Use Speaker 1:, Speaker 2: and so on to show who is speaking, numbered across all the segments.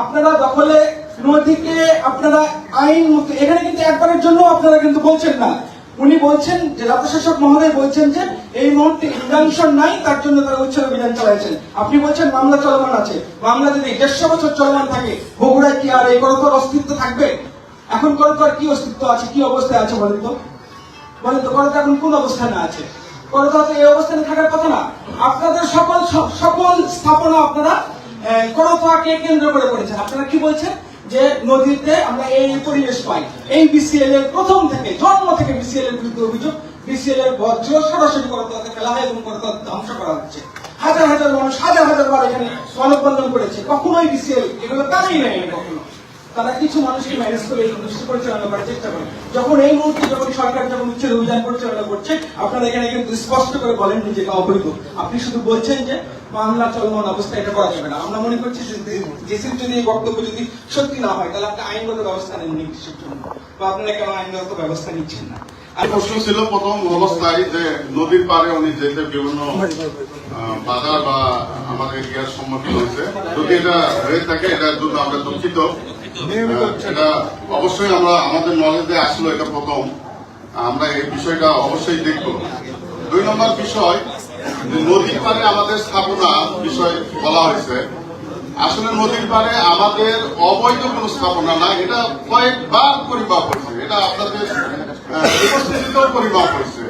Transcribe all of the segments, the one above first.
Speaker 1: আপনারা দখলে নদীকে, আপনারা আইন মতো এখানে কিন্তু একবারের জন্য আপনারা কিন্তু বলছেন না। উনি বলছেন যে, রাজ্যশাসক মহোদয় বলছেন যে, এই মুহূর্তে ইনজাংশন নাই, তার জন্য তারা উচ্ছেদ অভিযান চালাইছেন। আপনি বলছেন মামলা চলমান আছে। মামলা যদি দেড়শো বছর চলমান থাকে, বগুড়ায় কি আর এই করতোর অস্তিত্ব থাকবে? এখন করতোর কি অস্তিত্ব আছে? কি অবস্থায় আছে বলেন তো? বলেন তো করতো এখন কোন অবস্থানে আছে? করতো তো এই অবস্থানে থাকার কথা না। আপনাদের সকল সকল স্থাপনা আপনারা করতোয়াকে কেন্দ্র করে করেছেন আপনারা কি বলছেন? যে নদীতে আমরা এই পরিবেশ পাই। এই বিসিএল এর প্রথম থেকে, জন্ম থেকে বিসিএল এর বিরুদ্ধে অভিযোগ। বিসিএল এর বর্জ্য সরাসরি করতোয়াতে ফেলা হয় এবং করতোয়া ধ্বংস করা হচ্ছে। হাজার হাজার মানুষ, হাজার হাজার বার এখানে মানববন্ধন করেছে। কখনোই বিসিএল এগুলো কাজই নেই কখনো। তারা কিছু মানুষকে ম্যানেজ করে এই দেশ পরিচালনা করার চেষ্টা করে। যখন এই মুহূর্তে যখন সরকার যখন উচ্ছেদ অভিযান পরিচালনা করছে, আপনারা এখানে কিন্তু স্পষ্ট করে বলেন নিজেকে অবৈধ আপনি শুধু বলছেন যে মামলা চলমান অবস্থায় এটা করা যাবে না। আমরা মনে করছি যে জেসির যদি এই বক্তব্য যদি সত্যি না হয় তাহলে আপনি আইনগত ব্যবস্থা নেন নির্দেশের জন্য। বা আপনারা কেন আইনগত ব্যবস্থা নিচ্ছেন না?
Speaker 2: আর প্রশ্ন ছিল প্রথম অবস্থায় যে নদীর পারে উনি যেতে বিভিন্ন বাধা বা আমাদের এরিয়ার সম্মুখীন হয়েছে। যদি এটা হয়ে থাকে এটার জন্য আমরা দুঃখিত। এটা অবশ্যই আমরা আমাদের নলেজে আসলো এটা প্রথম। আমরা এই বিষয়টা অবশ্যই দেখব। দুই নম্বর বিষয় নদীর পারে আমাদের স্থাপনা বিষয় বলা হয়েছে। আসলে নদীর পারে আমাদের অবৈধ কোনো স্থাপনা না, এটা কয়েকবার পরিমাপ হয়েছে এটা আপনাদের পরিমাপ হয়েছে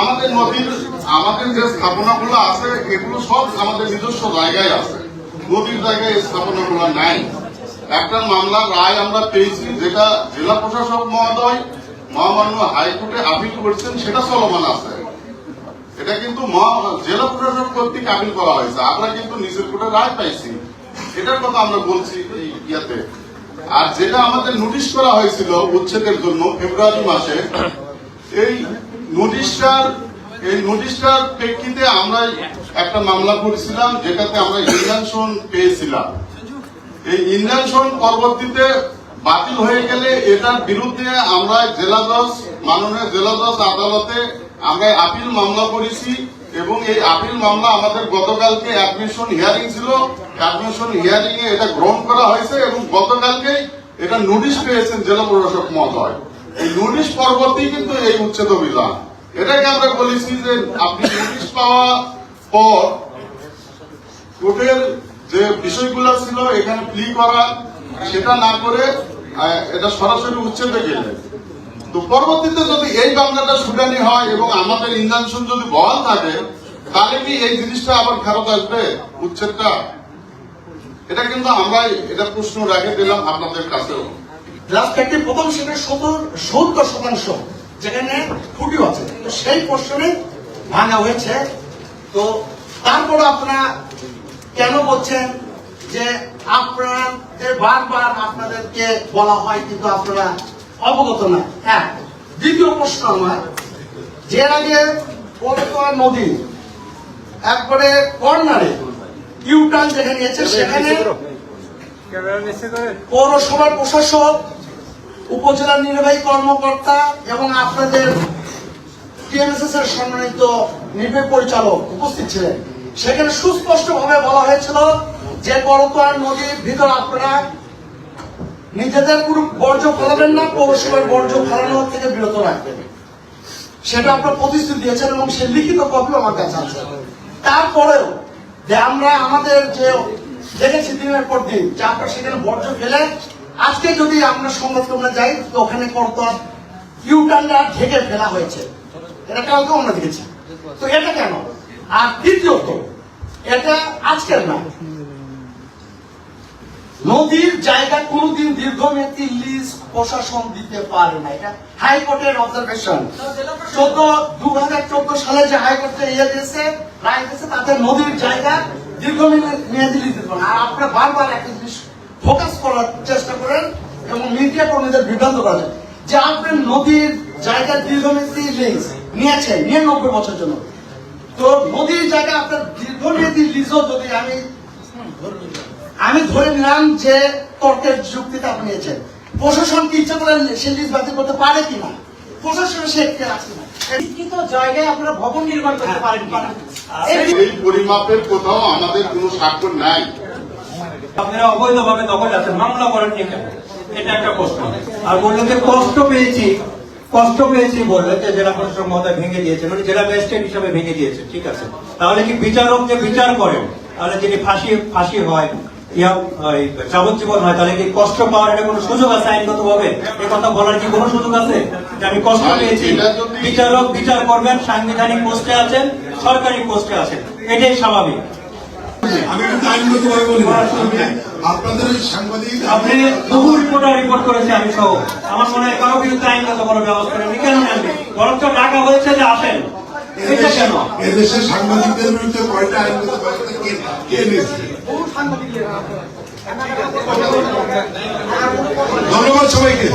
Speaker 2: আমাদের নদীর, আমাদের যে স্থাপনাগুলো আছে, এগুলো সব আমাদের নিজস্ব জায়গায় আছে। নদীর জায়গায় এই স্থাপনাগুলো নাই। একটা মামলার রায় আমরা পেয়েছি, যেটা জেলা প্রশাসক মহোদয় মহামান্য হাইকোর্টে আপিল করছেন, সেটা চলমান আছে। এটা কিন্তু জেলা প্রশাসক কর্তৃক আপিল করা হয়েছে। আমরা কিন্তু নিজের কোর্টে রায় পাইছি। এটার কথা আমরা বলছি ইয়াতে। আর যেটা আমাদের নোটিশ করা হয়েছিল উচ্ছেদের জন্য ফেব্রুয়ারি মাসে, এই নোটিশটার এই নোটিশটার প্রেক্ষিতে আমরা একটা মামলা করেছিলাম, যেটাতে আমরা ইনজাংশন পেয়েছিলাম। এই ইনজাংশন পরবর্তীতে বাতিল হয়ে গেলে এটার বিরুদ্ধে আমরা জেলা জজ মাননীয় জেলা জজ আদালতে আমরা আপিল মামলা করেছি এবং এই আপিল মামলা আমাদের গতকালকে অ্যাডমিশন হিয়ারিং ছিল। অ্যাডমিশন হিয়ারিং এ এটা গ্রহণ করা হয়েছে এবং গতকালকে এটা নোটিশ পেয়েছেন জেলা প্রশাসক মহোদয়। এই নোটিশ পরবর্তী কিন্তু এই উচ্ছেদ অভিযান। এটাকে আমরা বলেছি যে আপনি নোটিশ পাওয়া পর কোর্টের যে বিষয়গুলো ছিল, এখানে প্লি করা, সেটা না করে এটা সরাসরি উচ্ছেদে গেলে। তো পরবর্তীতে যদি এই মামলাটা শুনানি হয় এবং আমাদের ইনজাংশন যদি বহাল থাকে, তাহলে কি এই জিনিসটা আবার ফেরত আসবে, উচ্ছেদটা? এটা কিন্তু আমরা এটা প্রশ্ন রেখে দিলাম আপনাদের কাছেও।
Speaker 3: রাজঘাটটি প্রথম সেটের সত্তর সত্তর শতাংশ যেখানে তো সেই কোশ্চেনে ভাঙা হয়েছে। তো তারপর আপনারা কেন বলছেন যে আপনারা যে বারবার আপনাদেরকে বলা হয় কিন্তু আপনারা অবগত না। হ্যাঁ দ্বিতীয় প্রশ্ন আমার। যে আগে পরতোয়া নদী একবারে কর্নারে ইউটার্ন যেখানে নিয়েছে সেখানে পৌরসভার প্রশাসক উপজেলা নির্বাহী কর্মকর্তা এবং আপনাদের টিএমএসএস এর সম্মানিত নির্বাহী পরিচালক উপস্থিত ছিলেন। সেখানে সুস্পষ্ট ভাবে বলা হয়েছিল যে করতোয়ার নদীর ভিতর আপনারা নিজেদের কোনো বর্জ্য ফেলাবেন না, পৌরসভার বর্জ্য ফেলানো থেকে বিরত রাখবেন। সেটা আপনার প্রতিশ্রুতি দিয়েছেন এবং সে লিখিত কপি আমার কাছে আছে। তারপরেও যে আমরা আমাদের যে দেখেছি দিনের পর দিন যে আপনারা সেখানে বর্জ্য ফেলে, আজকে যদি আমরা সংবাদক্রমে যাই, তো ওখানে করতো ইউটার্নটা ঢেকে ফেলা হয়েছে। এটা কালকে আমরা দেখেছি। তো এটা কেন? আর দ্বিতীয়ত, এটা আজকের না। নদীর জায়গা কোনোদিন দীর্ঘমেয়াদী লিজ প্রশাসন দিতে পারে না। এটা হাইকোর্টের অবজারভেশন চোদ্দ দু হাজার চোদ্দ সালে যে হাইকোর্টে ইয়ে দিয়েছে, রায় দিয়েছে, তাতে নদীর জায়গা দীর্ঘমেয়াদী লিজ দিতে আর আপনারা বারবার একটা জিনিস ফোকাস করার চেষ্টা করেন এবং মিডিয়া কর্মীদের বিভ্রান্ত করেন যে আপনি নদীর জায়গা দীর্ঘমেয়াদী লিজ নিয়েছেন নিরানব্বই বছর জন্য। তো নদীর জায়গা আপনার দীর্ঘমেয়াদী লিজও যদি আমি আমি ধরে নিলাম যে তর্কের যুক্তিতে আপনি নিয়েছেন। প্রশাসন কি ইচ্ছা করে সে লিজ বাতিল করতে পারে কিনা? প্রশাসনের সে আছে না
Speaker 4: জায়গায় আপনারা ভবন নির্মাণ করতে পারেন কিনা?
Speaker 3: এই
Speaker 2: পরিমাপের কোথাও আমাদের কোনো স্বাক্ষর নাই।
Speaker 5: আপনারা অবৈধভাবে দখল আছেন মামলা করেননি কেন? এটা একটা প্রশ্ন। আর বললেন যে কষ্ট পেয়েছি কষ্ট পেয়েছি বললেন যে জেলা প্রশাসক মহোদয় ভেঙে দিয়েছে মানে জেলা ম্যাজিস্ট্রেট হিসাবে ভেঙে দিয়েছে ঠিক আছে। তাহলে কি বিচারক যে বিচার করেন? তাহলে যদি ফাঁসি ফাঁসি হয় ইয়া যাবজ্জীবন হয় তাহলে কি কষ্ট পাওয়ার এটা কোনো সুযোগ আছে আইনগত ভাবে এ কথা বলার কি কোনো সুযোগ আছে? যে আমি কষ্ট পেয়েছি? বিচারক বিচার করবেন সাংবিধানিক পোস্টে আছেন সরকারি পোস্টে আছেন। এটাই স্বাভাবিক।
Speaker 6: আমি কিন্তু বলি আপনাদের সাংবাদিক
Speaker 5: আপনি বহু রিপোর্টার রিপোর্ট করেছে আমি সহ। আমার মনে হয় কারও বিরুদ্ধে আইনগত কোনো ব্যবস্থা নেই কেন নেননি? বরঞ্চ ডাকা হয়েছে যে আসেন।
Speaker 6: এদেশের সাংবাদিকদের বিরুদ্ধে কয়টা আইনগত ব্যবস্থা কে- কে নিয়েছে? ধন্যবাদ সবাইকে।